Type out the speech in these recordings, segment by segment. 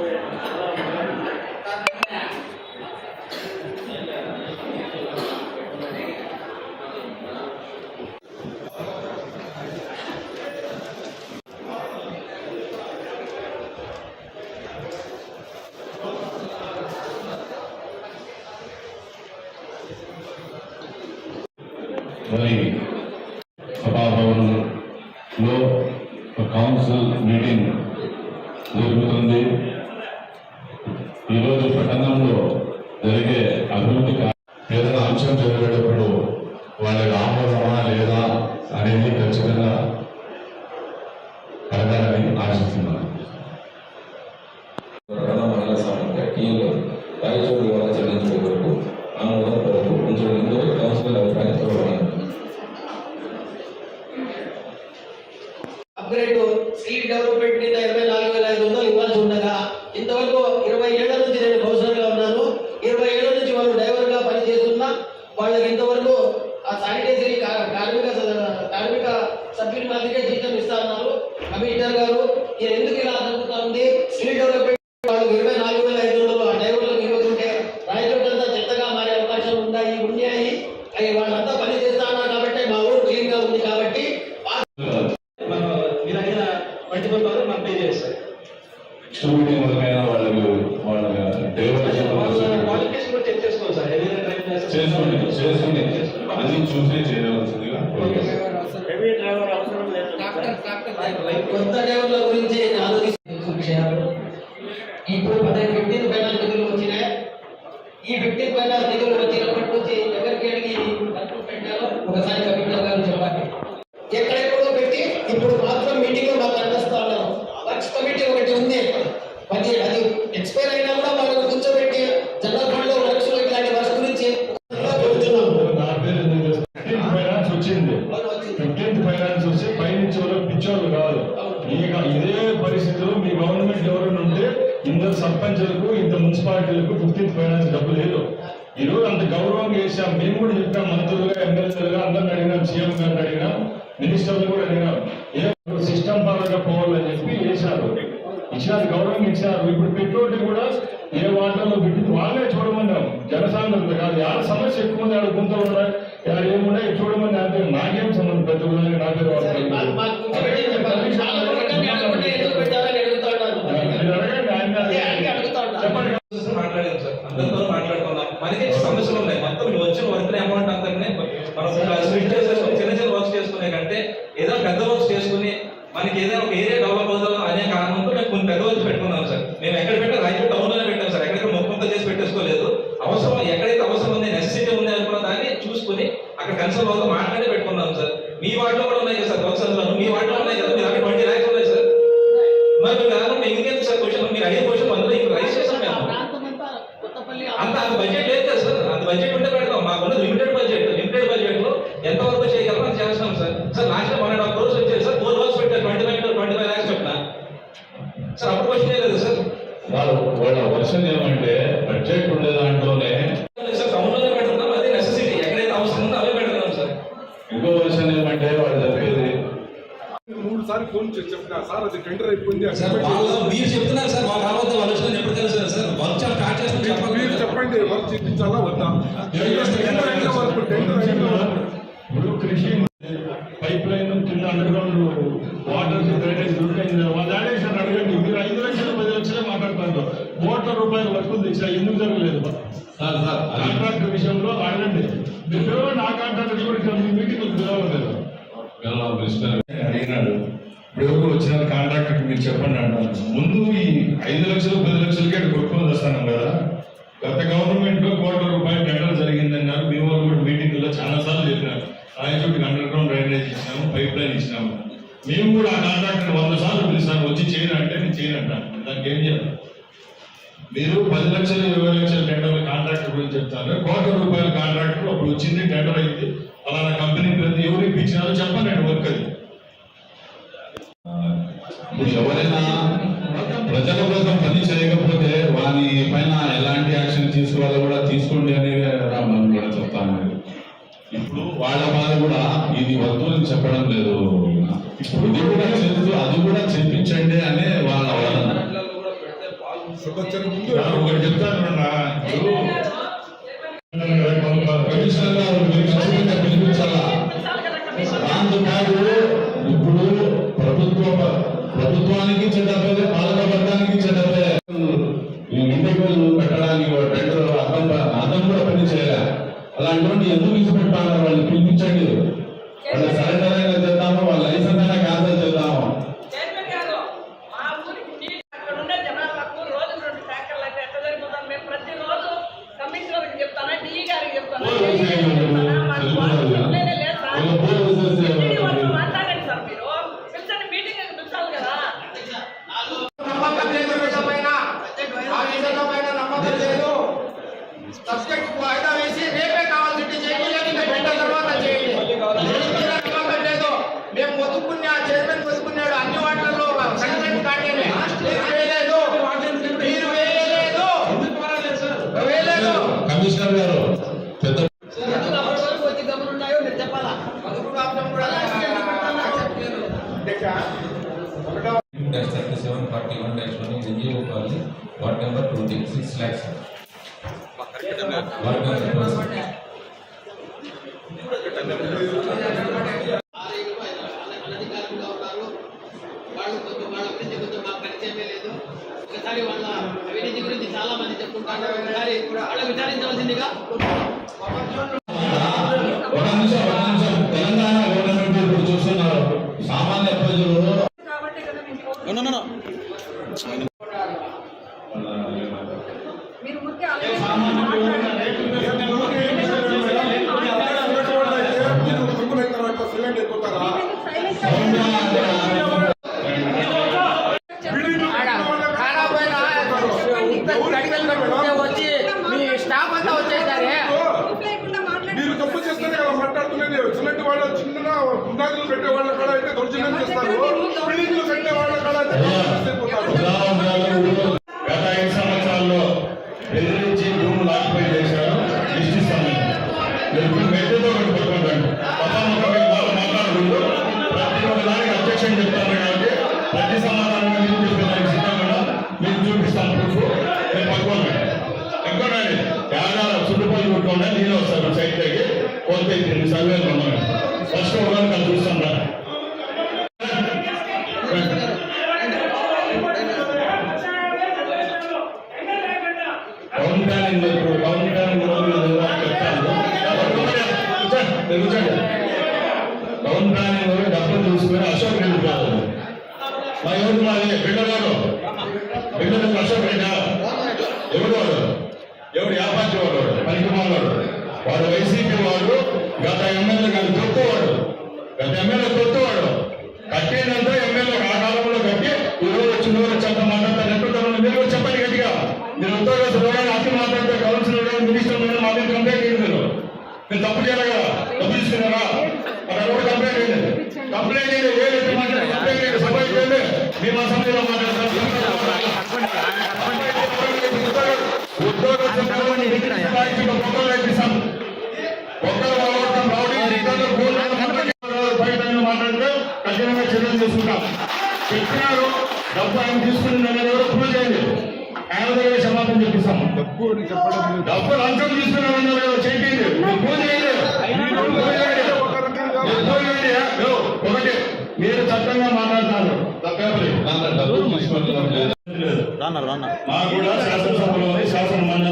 Thank you. బియ్యంలో రాయచోటి ద్వారా చెల్లించే వరకు చేసుకోండి చేసుకుని అన్ని చూసి చేయవలసిందిగా కోరుతున్నాను అడిగినాం సీఎం గారు అడిగినాం మినిస్టర్లు కూడా అడిగినాం ఏదో సిస్టమ్ పరంగా పోవాలని చెప్పి వేశారు. ఇచ్చారు గౌరవం ఇచ్చారు ఇప్పుడు పెట్రోల్ కూడా ఏ వాటర్లో పెట్టింది వాళ్ళే చూడమన్నాం జనసాంద్రత కాదు యాడ సమస్య ఎక్కువ ఉంది ఆడ గుంతలు ఉన్నాయి ఏమున్నాయి చూడ రూపాయల వరకు ఎందుకు జరగలేదు? కాంట్రాక్ట్ విషయంలో అడగండి మీరు నా ఆ కాంట్రాక్టర్ కూడా ఇక్కడ మీ మీటింగ్ పిలవలేదు అడిగినాడు. ఇప్పుడు వచ్చిన కాంట్రాక్టర్ మీరు చెప్పండి అంట ముందు ఈ ఐదు లక్షలు పది లక్షలకి అక్కడ కొట్టుకొని వస్తాను కదా. గత గవర్నమెంట్లో కోట్ల రూపాయలు టెండర్ జరిగిందన్నారు. మీ వాళ్ళు కూడా మీటింగ్లో చాలా సార్లు చెప్పినారు. రాయచోటికి అండర్ గ్రౌండ్ డ్రైనేజ్ ఇచ్చినాము పైప్ లైన్ ఇచ్చినాము. మేము కూడా ఆ కాంట్రాక్టర్ వంద సార్లు పిలుస్తాను వచ్చి చేయను అంటే నేను చేయను అంటాను దానికి ఏం చేయాలి? మీరు పది లక్షలు ఇరవై లక్షల టెండర్ కాంట్రాక్ట్ గురించి చెప్తారు. కోట్ల రూపాయల కాంట్రాక్ట్ అప్పుడు వచ్చింది టెండర్ అయింది. అలా కంపెనీ ప్రతి ఎవరు ఇప్పించినారో చెప్పలేండి వర్క్ అది ఎవరైనా ప్రజల కోసం పని చేయకపోతే వాని పైన ఎలాంటి యాక్షన్ తీసుకోవాలో కూడా తీసుకోండి అనేది మనం కూడా చెప్తాను ఇప్పుడు వాళ్ళ బాధ కూడా ఇది వద్దు అని చెప్పడం లేదు. ఇప్పుడు కూడా చెప్తూ అది కూడా చెప్పించండి అనే వాళ్ళ వాళ్ళ sekecil mungkin. Kalau kejutan pernah, dulu అలా విచారించవలసిందిగా ఎవడు ఎవడు యాపాచి వాడు? పనికిమాలవాడు వాడు వైసీపీ వాడు గత ఎమ్మెల్యే గారు తొక్కువాడు గత ఎమ్మెల్యే తొక్కువాడు కట్టేదంతా ఎమ్మెల్యే ఆ కాలంలో కట్టి ఈరోజు వచ్చిన రోజు చెత్త మాట్లాడతారు మీరు చెప్పండి గట్టిగా. మీరు ఉద్యోగస్తులు అతి మాట్లాడితే కౌన్సిలర్ మినిస్టర్ మా మీద కంప్లైంట్ చేయలేదు నేను తప్పు చేయలేదా? తప్పు తీసుకున్నారా? అక్కడ కూడా కంప్లైంట్ చేయలేదు కంప్లైంట్ చేయలేదు ఏ కంప్లైంట్ చేయలేదు సభ చేయలేదు మేము అసెంబ్లీలో మాట్లాడతాం ఉద్యోగ కఠినంగా చర్యలు తీసుకుంటాం చెప్పినారు డబ్బు ఆయన తీసుకుని ప్రూవ్ చేయండి ఆయన సమాధానం చెప్పిస్తాం డబ్బు డబ్బు లంచం మీరు చట్టంగా మాట్లాడతారు. తప్పేపరి మాట్లాడతారు? రాన్నారు రాన్నారు. Muhammad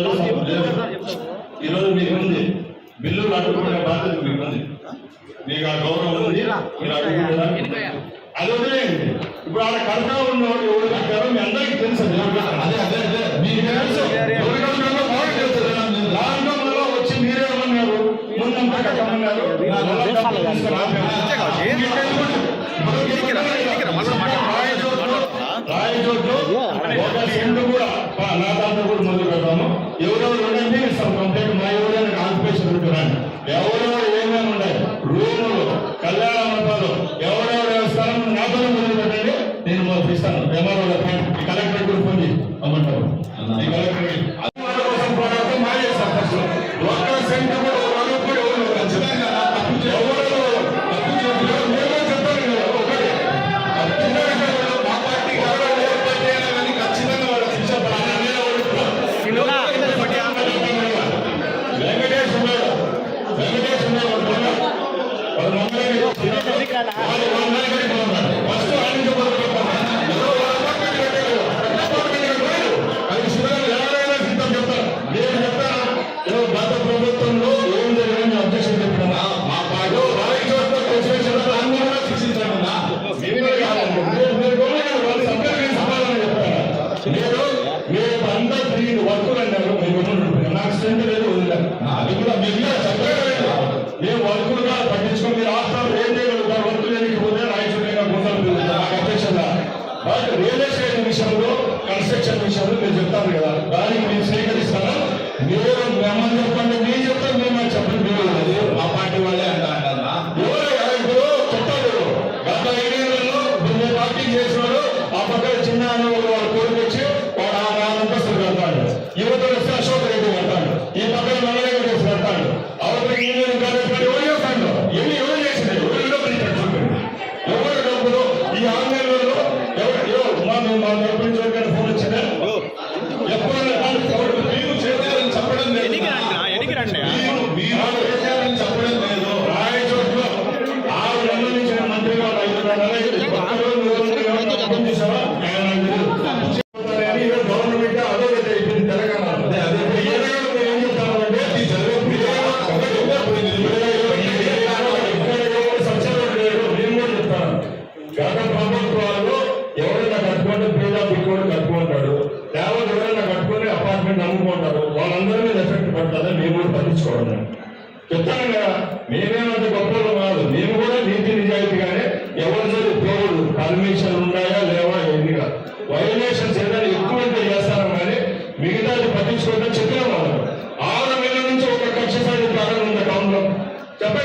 Gracias.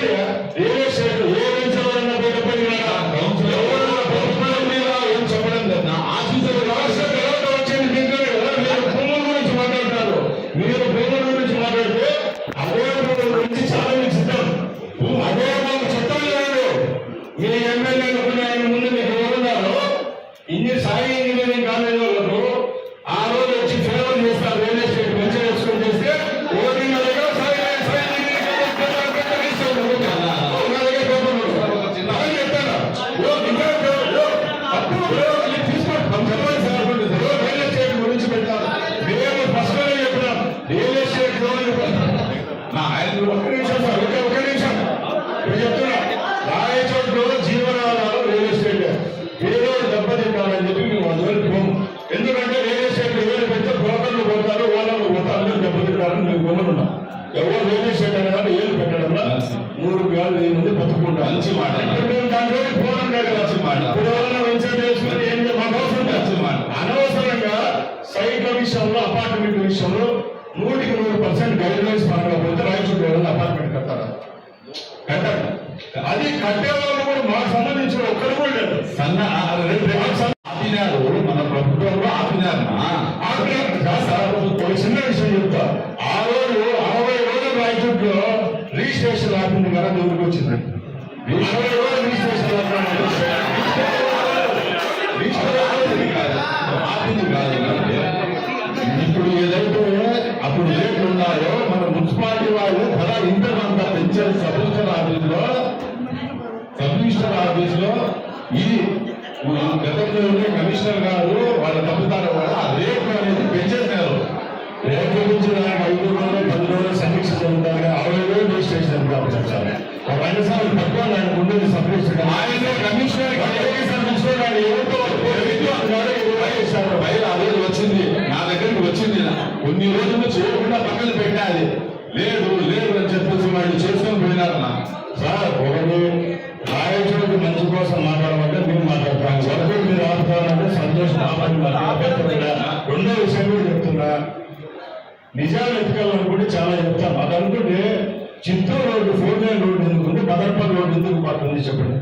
Hallelujah. రేట్లు కమిషనర్ గారు వాళ్ళ తప్పుతారు కూడా ఆ రేట్లు అనేది పెంచేశారు. రేట్లు నుంచి ఐదు రోజులు పది రోజులు సమీక్ష జరుగుతారు అరవై రోజులు రిజిస్ట్రేషన్ పంపించారు ఒక ఐదు సార్లు తక్కువ ఆయనకు ఉండేది సమీక్ష ఆయన కమిషనర్ కమిషనర్ ఇరవై వచ్చింది. నా దగ్గరికి వచ్చింది. కొన్ని రోజులు చేయకుండా పక్కన పెట్టాలి. లేదు లేదు అని చెప్పేసి వాళ్ళు చేసుకొని పోయినారు సార్ ఒకరు సంతోషం రెండో విషయం కూడా చెప్తున్నా. నిజాలు కూడా చాలా చెప్తాం. అదనుకుంటే Chittoor road four line road ఎందుకు ఉంది? బదర్పల్ రోడ్డు ఎందుకు మాకు ఉంది చెప్పండి.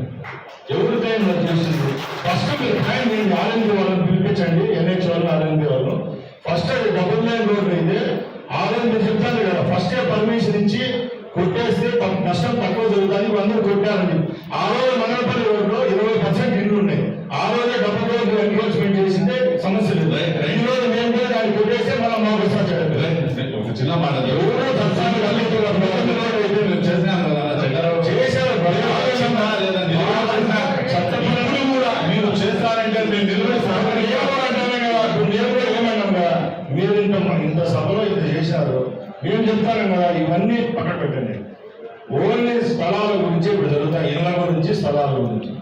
ఎవరి టైం చేసింది ఫస్ట్ మీరు టైం నేను ఆర్ఎండి వాళ్ళని పిలిపించండి. ఎన్హెచ్ వాళ్ళు ఆరెంజీ వాళ్ళు ఫస్ట్ అది డబుల్ లైన్ రోడ్డు అయితే ఆరెంజ్ చెప్తాను కదా. ఫస్ట్ పర్మిషన్ ఇచ్చి కొట్టేస్తే నష్టం తక్కువ జరుగుతుంది. అందరూ కొట్టారండి. ఆ రోజు మంగళపల్లి రోడ్లో ఇరవై పర్సెంట్ ఇల్లు ఉన్నాయి. ఆరోగ్య డబ్బులు ఎన్క్రోచ్మెంట్ చేసిందే సమస్య లేదు. రెండు రోజులు మేము కూడా కొట్టేస్తే మనం మాకు చిన్న మాట చేశారు. కూడా. మీరు చేస్తారంటే మేము ఇంత సభలో చేశారు మేము కదా ఇవన్నీ పక్కన పెట్టండి. ఓన్లీ స్థలాల గురించి ఇప్పుడు జరుగుతాయి. ఇళ్ళ గురించి స్థలాల గురించి.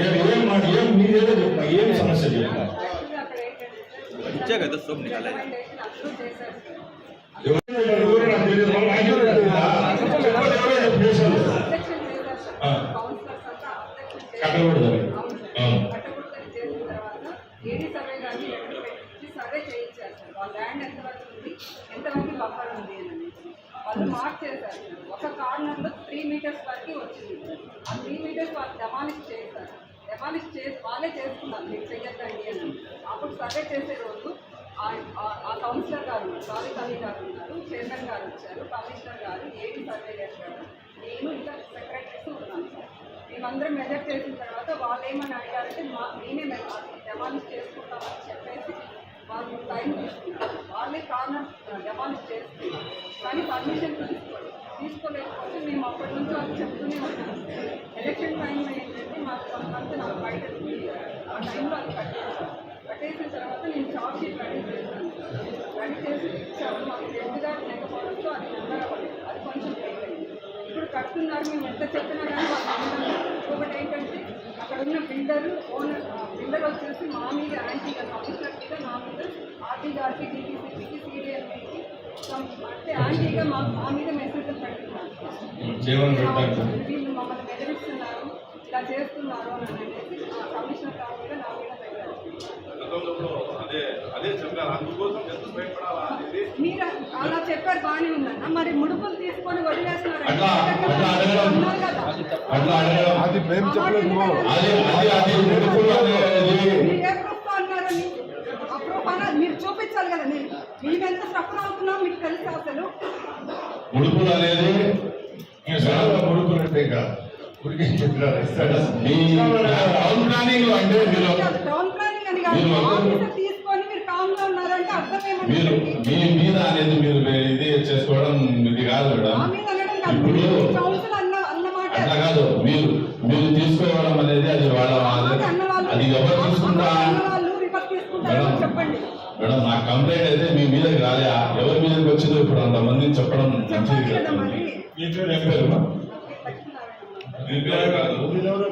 ఏం ఏం మాట ఏం మీరేదో చెప్పిన ఏం సమస్య చెప్పిన ఇచ్చా కదా సోప్ చెప్పు. కట్టకూడదు. ఏడీ సర్వే లెటర్ పెట్టి సర్వే చేయించారు సార్ వాళ్ళ ల్యాండ్ ఎంతవరకు ఉంది ఎంతవరకు బఫర్ ఉంది అని. వాళ్ళు మార్క్ చేశారు. ఒక త్రీ మీటర్స్ వరకు వచ్చింది ఆ త్రీ మీటర్స్ వాళ్ళు డెమాలిష్ చేశారు డెమాలిష్ చేసి వాళ్ళే చేసుకున్నారు. మీరు చెయ్యొద్దండి అని అప్పుడు సర్వే చేసే రోజు ఆ- ఆ- కౌన్సిలర్ గారు సారీ కవి గారు ఉన్నారు చైర్మన్ గారు వచ్చారు కమిషనర్ గారు ఏడీ సర్వే చేశారు? నేను ఇంకా సెక్రటరీస్ ఉన్నాను సార్. మేమందరం మెజర్ చేసిన తర్వాత వాళ్ళు ఏమని అడిగారంటే మా నేనే డెమాలిష్ చేసుకుంటామని చెప్పేసి వాళ్ళు టైం తీసుకున్నారు. వాళ్ళే కారణం డెమాలిష్ చేసుకున్నారు కానీ పర్మిషన్ తీసుకున్నారు. తీసుకోలేకపోతే మేము అప్పటి నుంచి వాళ్ళు చెప్తూనే ఉన్నాం. ఎలక్షన్ టైం ఏంటంటే మాకు కొంతమంది నాకు బయట ఆ టైంలో అది కట్టేసారు కట్టేసిన తర్వాత నేను చార్జ్ షీట్ రెడీ చేశాను. రెడీ చేసి ఇచ్చాము మాకు రెండుగా లేకపోవడంతో అది నెంబర్ అవ్వలేదు. అది కొంచెం లేట్ అయింది. ఇప్పుడు కట్టున్నారు మేము ఎంత చెప్పినా కానీ వాళ్ళు వినడం ఇంకొకటి ఏంటంటే అక్కడ ఉన్న బిల్డర్ ఓనర్ బిల్డర్ వచ్చేసి మా మీద యాంటీగా కమిషనర్ మీద నా మీద ఆర్టీ గారికి డీటీసీ సిడిఎంకి అంటే యాంటీగా మా మా మీద మెసేజ్లు పెడుతున్నారు జీవన్ పెట్టారు. మమ్మల్ని బెదిరిస్తున్నారు. ఇలా చేస్తున్నారు అని అనేసి ఆ కమిషనర్ మీద నా మీద పెట్టారు. మీరు అలా చెప్పారు బాగానే ఉందన్న. మరి ముడుపులు తీసుకొని వదిలేస్తున్నారు అది మేము చెప్పలేదు బాబు. అది అది అది ముడుపులు అనేది మీరు ఏ ప్రూఫ్ అన్నారని ఆ ప్రూఫ్ అన్నారు మీరు చూపించాలి కదా మీరు మేము ఎంత సఫర్ అవుతున్నాం మీకు తెలుసా అసలు. ముడుపులు అనేది కాదు అంటే మీరు మీరు అందరూ- ఆఫీసర్ తీసుకొని మీరు కామ్గా ఉన్నారంటే అర్థం మీరు ఏమంటే మీ మీద అనేది మీరు ఇది చేసుకోవడం ఇది కాదు మేడం. ఇప్పుడు అట్లా కాదు. మీరు మీరు తీసుకోవడం అనేది అది వాళ్ళ అది ఎవరు తీసుకుంటా మేడం చెప్పండి. మేడం నా కంప్లైంట్ అయితే మీ మీదకి రాలే. ఎవరి మీదకి వచ్చిందో ఇప్పుడు అంతమందిని చెప్పడం మంచిది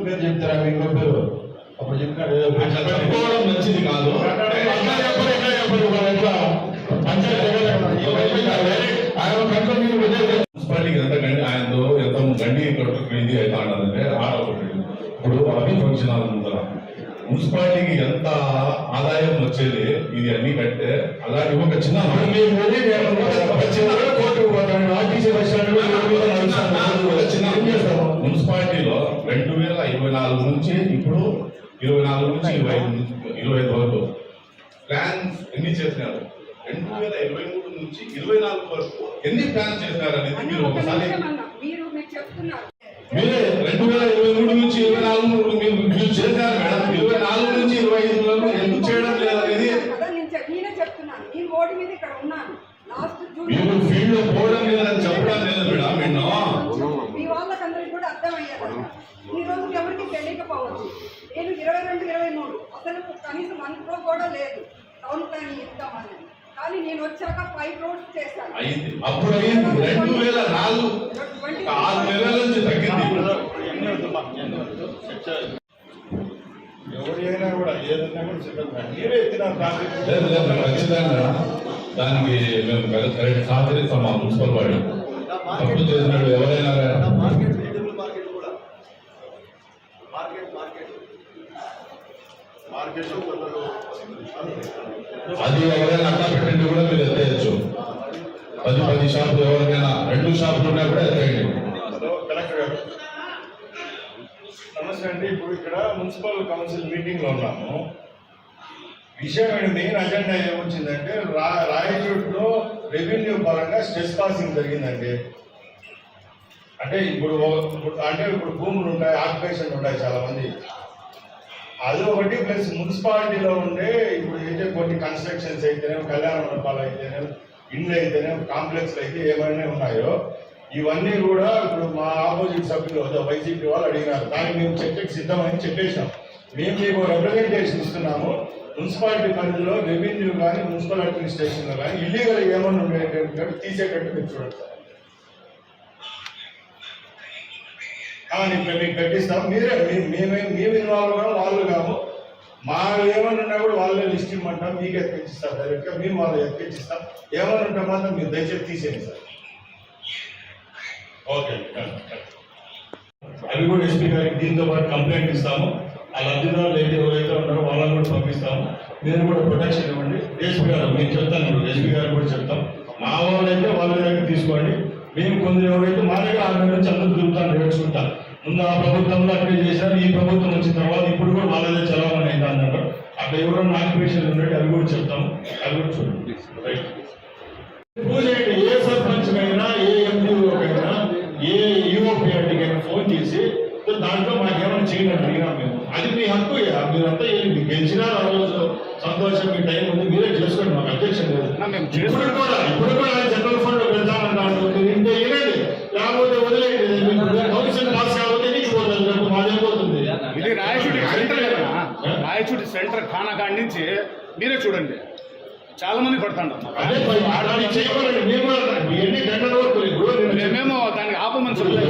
పేరు చెప్తారా? పేరు. అప్పుడు. చెప్పుకోవడం మంచిది కాదు. మున్సిపాలిటీకి ఎంత గండి ఆయనతో ఎంత గండి ఇది అవుతా ఉన్నదంటే ఆడ ఒకటి ఇప్పుడు అవి ఫంక్షన్ మున్సిపాలిటీకి ఎంత ఆదాయం వచ్చేది ఇది అన్ని కట్టే అలాంటి ఒక చిన్న? మున్సిపాలిటీలో రెండు వేల ఇరవై నాలుగు నుంచి ఇప్పుడు ఇరవై నాలుగు నుంచి ఇరవై ఐదు ఇరవై ఐదు వరకు ప్లాన్స్ ఎన్ని చేసినారు? రెండు వేల ఇరవై మూడు నుంచి ఇరవై నాలుగు వరకు ఎన్ని ప్లాన్స్ చేసినారు అనేది మీరు ఒక ఒకసారి మీరు రెండు వేల ఇరవై మూడు నుంచి ఇరవై నాలుగు మీరు మీరు చేశారు మేడం ఇరవై నాలుగు నుంచి ఇరవై ఐదు వరకు ఎందుకు చేయడం లేదనేది కదా నేను చెప్- నేనే చెప్తున్నాను ఈ రోడ్డు మీద ఇక్కడ ఉన్నాను. లాస్ట్ జూన్ మీరు ఫీల్డ్లో పోవడం లేదని చెప్పడం లేదు మేడం నిన్ను మీ వాళ్ళకందరికి కూడా అర్థమయ్యేది ఈ రోజు ఎవరికి తెలియకపోవచ్చు. నేను ఇరవై రెండు ఇరవై మూడు. అసలు కనీసం వన్ క్రో కూడా లేదు. టౌన్ ప్లాన్ ఇద్దామని కానీ నేను వచ్చాక ఫైవ్ క్రోడ్స్ చేశాను. అప్పుడు అయింది. రెండు వేల నాలుగు. ఒక ఆరు నెలల నుంచి తగ్గింది. ఎవరు కూడా కూడా మీరే ఖచ్చితంగా దానికి మేము సహకరిస్తాం మా మున్సిపల్ వాడు. తప్పు చేసినాడు ఎవరైనా మార్కెట్ వెజిటబుల్ మార్కెట్ కూడా. Market market. మార్కెట్ కొందరు అది ఎవరైనా అట్లా పెట్టండి కూడా మీరు ఎత్తేయచ్చు. పది పది షాపులు ఎవరికైనా రెండు షాపులు ఉన్నా కూడా ఎత్తేయండి హలో కలెక్టర్ గారు నమస్తే అండి ఇప్పుడు ఇక్కడ మున్సిపల్ కౌన్సిల్ మీటింగ్లో ఉన్నాము. విషయం ఏంటి? మెయిన్ అజెండా ఏమొచ్చిందంటే రా రాయచూట్లో రెవెన్యూ పరంగా స్ట్రెస్ పాసింగ్ జరిగిందండి. అంటే ఇప్పుడు అంటే ఇప్పుడు భూములు ఉంటాయి ఆక్యుపేషన్ ఉంటాయి చాలా మంది అది ఒకటి ప్లస్ మున్సిపాలిటీలో ఉండే ఇప్పుడు అయితే కొన్ని కన్స్ట్రక్షన్స్ అయితేనే కళ్యాణ మండపాలు అయితేనే ఇండ్లు అయితేనే కాంప్లెక్స్ అయితే ఏమైనా ఉన్నాయో ఇవన్నీ కూడా ఇప్పుడు మా ఆపోజిట్ సభ్యులు వైసీపీ వాళ్ళు అడిగినారు. దానికి మేము చర్చకు సిద్ధమని చెప్పేశాం. మేము మీకు రిప్రజెంటేషన్ ఇస్తున్నాము. మున్సిపాలిటీ పరిధిలో రెవెన్యూ కానీ మున్సిపల్ అడ్మినిస్ట్రేషన్లో కానీ ఇల్లీగల్ ఏమన్నా ఉండేటట్టు తీసేటట్టు మీరు చూడండి. సార్ మీకు కట్టిస్తాం మీరే మేమే మేము ఇన్వాల్వ్ కూడా వాళ్ళు కాము. మా ఏమన్నా ఉన్నా కూడా వాళ్ళే లిస్ట్ ఇమ్మంటాం మీకు ఎత్తిస్తాం డైరెక్ట్గా మేము వాళ్ళు ఎత్తిస్తాం ఏమన్నా ఉంటే మాత్రం మీరు దయచేసి తీసేయండి సార్. ఓకే అవి కూడా ఎస్పీ గారికి దీంతో పాటు కంప్లైంట్ ఇస్తాము. ఆ లబ్ధిదారులు అయితే ఎవరైతే ఉన్నారో వాళ్ళని కూడా పంపిస్తాము. మీరు కూడా ప్రొటెక్షన్ ఇవ్వండి. ఎస్పీ గారు మేము చెప్తాను ఎస్పీ గారు కూడా చెప్తాం. మా వాళ్ళు అయితే వాళ్ళ దగ్గర తీసుకోండి. మేము కొందరు ఎవరైతే మా దగ్గర ఆరు నెలల నుంచి అందరూ తిరుగుతాను నేర్చుకుంటాం ముందు ఆ ప్రభుత్వంలో అట్లే చేశారు. ఈ ప్రభుత్వం వచ్చిన తర్వాత ఇప్పుడు కూడా వాళ్ళదే చలామణి అయితే అన్నారు. అక్కడ ఎవరైనా ఆక్యుపేషన్ ఉన్నట్టు అవి కూడా చెప్తాము. అవి కూడా చూడండి. రైట్ పూజ ఏ సర్పంచ్ అయినా ఏ ఎంపీ యూఓపీఆర్టీకైనా ఫోన్ చేసి "సో దాంట్లో మాకేమైనా చేయండి అడిగినాం మేము అది మీ హక్కు. మీరంతా ఏంటి? గెలిచినా రోజు సంతోషం మీ టైం ఉంది మీరే చేసుకోండి మాకు అబ్జెక్షన్ లేదు. ఇప్పుడు కూడా ఇప్పుడు కూడా జనరల్ ఫండ్ వెళ్తామన్నాడు మీరు ఇంత వినండి. లేకపోతే వదిలేయండి. కౌన్సిల్ పాస్ కాకపోతే నీకు పోతుంది మాదేపోతుంది ఇది రాయచూడి సెంటర్ రాయచూడి సెంటర్ ఖానాకాడి నుంచి మీరే చూడండి. చాలా మంది మరి చేయమనండి మేము దానికి ఆపమని చెప్తాను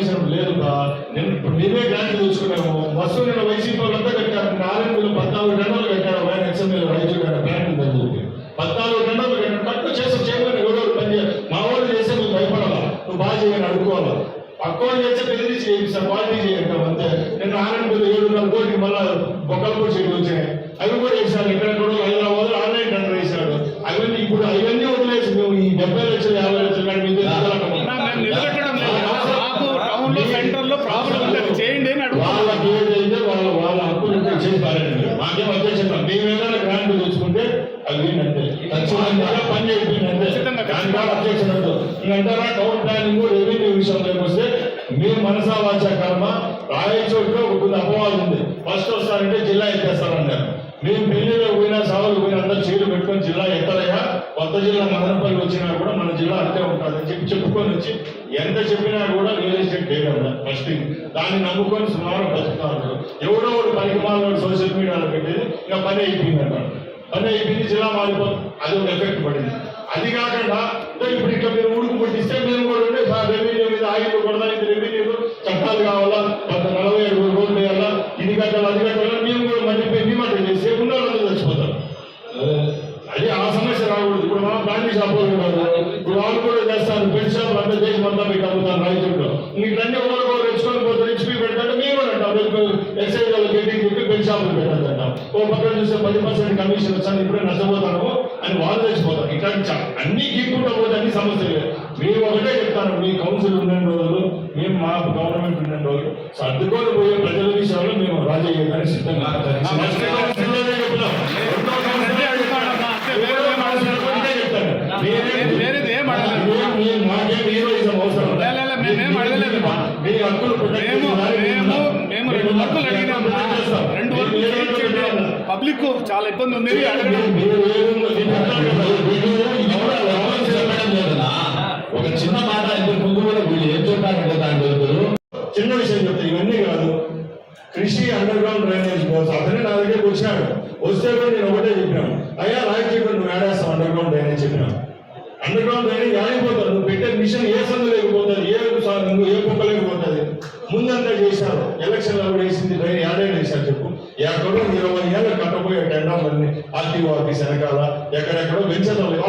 పర్మిషన్ లేదు బా. నేను ఇప్పుడు మేమే గ్రాంట్ చూసుకున్నాము బస్సు నేను వైసీపీ వాళ్ళంతా కట్టారు. నాలుగు వేలు పద్నాలుగు గంటలు కట్టారు. ఆయన ఎక్స్ఎంఎల్ రైతు గారు ప్లాంట్ ఉందని చెప్పి పద్నాలుగు గంటలు కట్టారు. తక్కువ చేసి చేయమని ఎవరో పని మా వాళ్ళు చేస్తే నువ్వు భయపడాలా నువ్వు బాగా చేయని అడుకోవాలా పక్కవాళ్ళు చేస్తే బెదిరించి చేయిస్తాను క్వాలిటీ చేయంటాం అంతే. నేను ఆనంద్ ఏడున్నర కోటికి మళ్ళా బొక్కలపూడి చెట్లు వచ్చినాయి. అవి కూడా వేసాడు కూడా హైదరాబాద్ ఆన్లైన్ టెండర్ వేసాడు అవన్నీ ఇప్పుడు అవన్నీ వదిలేసి మేము ఈ డెబ్బై లక్షలు యాభై లక్షలు కానీ మీ దగ్గర మేము నిలబెట్టడం లేదు మాకు టౌన్లో సెంటర్లో ప్రాబ్లం ఉంటుంది చేయండి అని అడుగుతాం వాళ్ళకి ఏదైతే వాళ్ళ వాళ్ళ హక్కులు ఉంటే చేసి పారండి మాకేం అధ్యక్షత మేము ఏదైనా గ్రాంట్ తెచ్చుకుంటే అది ఏంటంటే ఖచ్చితంగా పని చేయించండి అంతే ఖచ్చితంగా, దాని ద్వారా అధ్యక్షత ఉండదు ఇంకంటారా టౌన్ ప్లానింగ్ రెవెన్యూ విషయంలోకి వస్తే మేము మనసా వాచ కర్మ రాయచోట్లో ఒక అపవాదం ఉంది ఫస్ట్ వస్తారంటే జిల్లా ఎత్తేస్తారన్నారు మేము పెళ్ళిలో పోయినా సాగులు పోయినా అందరూ చీరు పెట్టుకొని జిల్లా ఎత్తలయ్యా కొత్త జిల్లా మదనపల్లి వచ్చినా కూడా మన జిల్లా అంతే ఉంటుందని చెప్పి చెప్పుకొని వచ్చి ఎంత చెప్పినా కూడా రియల్ ఎస్టేట్ చేయడం ఫస్ట్ థింగ్ దాన్ని నమ్ముకొని సుమారు బతుకుతున్నారు ఎవడో ఒకటి సోషల్ మీడియాలో పెట్టేది ఇక పని అయిపోయింది అన్నాడు పని అయిపోయింది జిల్లా మారిపోతుంది. అది ఒక ఎఫెక్ట్ పడింది. అది కాకుండా ఇప్పుడు ఇక్కడ మీరు ఊరుకు పుట్టిస్తే మేము కూడా ఉంటే రెవెన్యూ మీద ఆగిపోకూడదా? కొడదానికి రెవెన్యూ చట్టాలు కావాలా? కొంత నలభై ఐదు రోజులు వేయాలా? ఇది కట్టాలి? అది కట్టాలి మేము కూడా మళ్ళీ మేము అట్లా చేస్తే ఉన్న వాళ్ళు చచ్చిపోతారు అది ఆ సమస్య రాకూడదు ఇప్పుడు మనం బ్రాండీ షాపులు ఉన్నారు ఇప్పుడు వాళ్ళు కూడా చేస్తారు పెళ్ళి షాపులు అంతా దేశం అంతా మీకు అమ్ముతారు రైతుల్లో ఇట్లన్నీ ఒకరు తెచ్చుకొని పోతే హెచ్పి పెడతాంటే మేము కూడా అంటాం రేపు ఎక్సైజ్ వాళ్ళకి గట్టి చెప్పి పెళ్ళి షాపులు పెట్టాలంటాం ఓ పక్కన చూస్తే పది పర్సెంట్ కమిషన్ వచ్చాను ఇప్పుడే నష్టపోతాము అని వాళ్ళు తెచ్చిపోతారు ఇట్లాంటి అన్ని గీక్కుంటా పోతే అన్ని సమస్యలు మేము ఒకటే చెప్తాను మీ కౌన్సిల్ ఉన్న రోజులు మేము మా గవర్నమెంట్ ఉన్న రోజులు సర్దుకొని పోయే ప్రజల విషయంలో మేము రాజయ్యగానే సిద్ధంగా పబ్లిక్ చాలా ఇబ్బంది ఉంది అడగడం మీరు ఏదో- మీరు అంటారు కదా, వీళ్ళు ఇది కూడా వ్యవహారం చెప్పడం లేదనా ఒక చిన్న మాట ఇంతకు ముందు కూడా వీళ్ళు ఏం చెప్పారంటే దాని గురించి చిన్న విషయం చెప్తే ఇవన్నీ కాదు కృషి అండర్ గ్రౌండ్ డ్రైనేజ్ కోసం అతనే నా దగ్గరికి వచ్చినాడు వస్తే కూడా నేను ఒకటే చెప్పినాను అయ్యా రాజశేఖర్ నువ్వు ఏడేస్తావు అండర్ గ్రౌండ్ డ్రైనేజ్ చెప్పినాను అండర్ గ్రౌండ్ డ్రైనేజ్ ఆగిపోతారు నువ్వు పెట్టే మిషన్ ఏ సందు లేకపోతుంది ఏ సా- నువ్వు ఏ కుక్క లేకపోతుంది ముందంతా చేశారు ఎలక్షన్లో కూడా వేసింది డ్రైన్ ఏడేళ్ళు వేశారు చెప్పు ఎక్కడో ఇరవై ఏళ్ళు కట్టబోయే టెండర్లన్నీ ఆర్టీఓ ఆఫీస్ వెనకాల ఎక్కడెక్కడో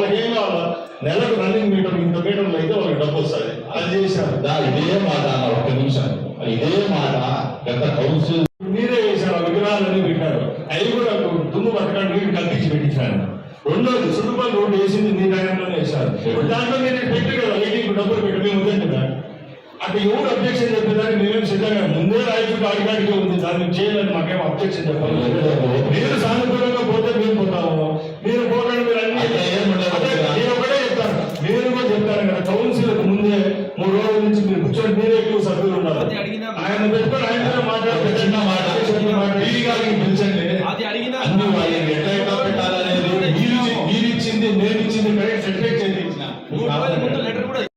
పెంచడం వాళ్ళకి ఏం కావాలా నెలకు రన్నింగ్ మీటర్ ఇంత మీటర్లు అయితే వాళ్ళకి డబ్బు వస్తుంది. అది చేశారు. ఇదే మాట ఒక్క నిమిషం. ఇదే మాట గత కౌన్సిల్ మీరే వేశారు విగ్రహాలన్నీ పెట్టారు. అవి కూడా దుమ్ము పట్టడానికి నీరు కల్పించి పెట్టించారు. రెండోది సుడుపల్లి రోడ్డు వేసింది మీ టైంలోనే వేశారు దాంట్లో మీరు పెట్టి కదా లైటింగ్ డబ్బులు పెట్టి మేము వద్దంటున్నా అక్కడ ఎవరు అబ్జెక్షన్ చెప్పేదాన్ని? మేమేం సిద్ధంగా ముందే రాయచూట అడిగాడికి ఉంది. దాన్ని చేయాలని మాకేం అబ్జెక్షన్ చెప్పాలి. మీరు సానుకూలంగా పోతే మేము పోతాము. మీరు పోకండి మీరు అన్ని లేకపోతే మూడు రోజుల నుంచి మీరు కూర్చొని మీరే ఎక్కువ సభ్యులు ఉన్నారు. ఆయన పెట్టుకొని ఆయనతో మాట్లాడుతున్న మాట పిలిచండి.